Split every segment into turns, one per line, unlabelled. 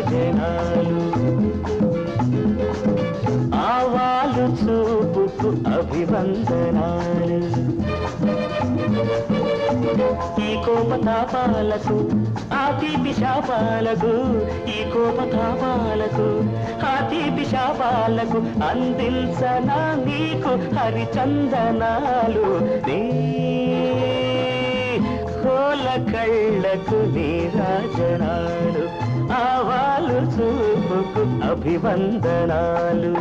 భజనాలు ఆవాలు చూపుకు అభివందనాలు. ఈ కోపతాపాలకు ఆ తీపి శాపాలకు ఈ కోపతాపాలకు ఆ తీపి అందించనా నీకు హరిచందనాలు. నీ కోల కళ్ళకు నీ రాజనాలు. అభివందనాలు.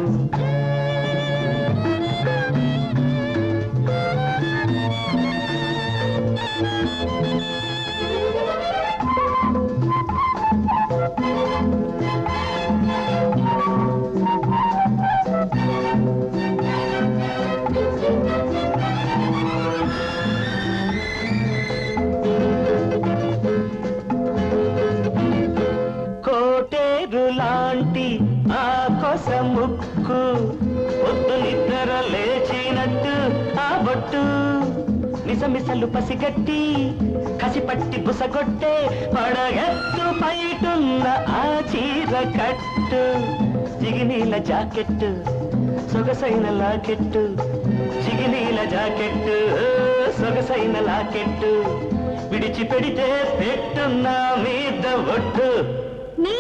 కోటేరు లాంటి ఆ కొస ముక్కు పొద్దు నిద్ర లేచినట్టు ఆ బొట్టు. మిసమిసలు పసిగట్టి కసిపట్టి బుసగొట్టే పడగట్టు పైటున్న ఆ చీర కట్టు. జిగినీల జాకెట్టు సొగసైన లాకెట్టు. చిగినీల జాకెట్టు సొగసైన లాకెట్టు. విడిచి పెడితే పెట్టున్న మీద ఒట్టు.
నీ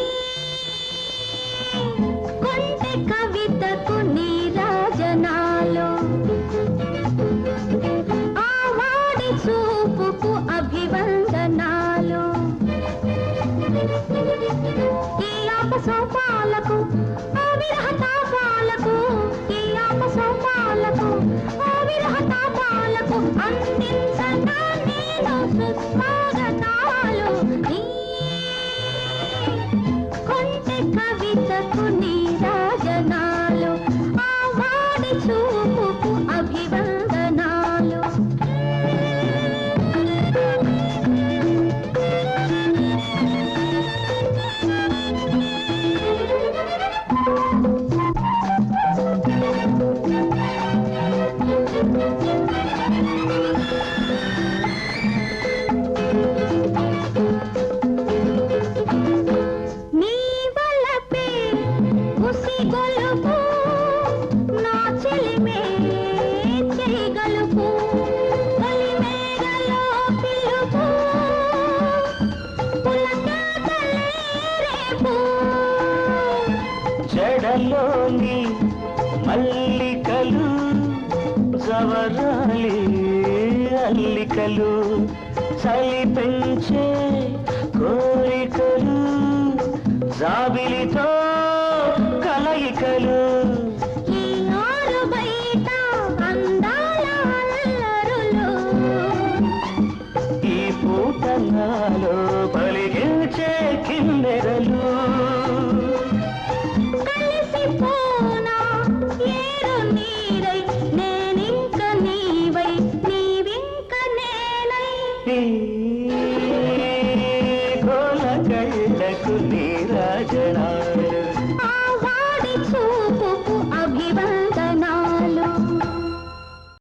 ఈ ఆపసోపాలకు ఆ విరహ తాపాలకు ఈ ఆపసోపాలకు ఆ విరహ తాపాలకు అందించగా నేను సుస్వాగతాలు నీ
రాలి అల్లికలు చలి పెంచే కోరికలు జాబిలితో
ఘోష కళ్ళకు
నీరాజనాడు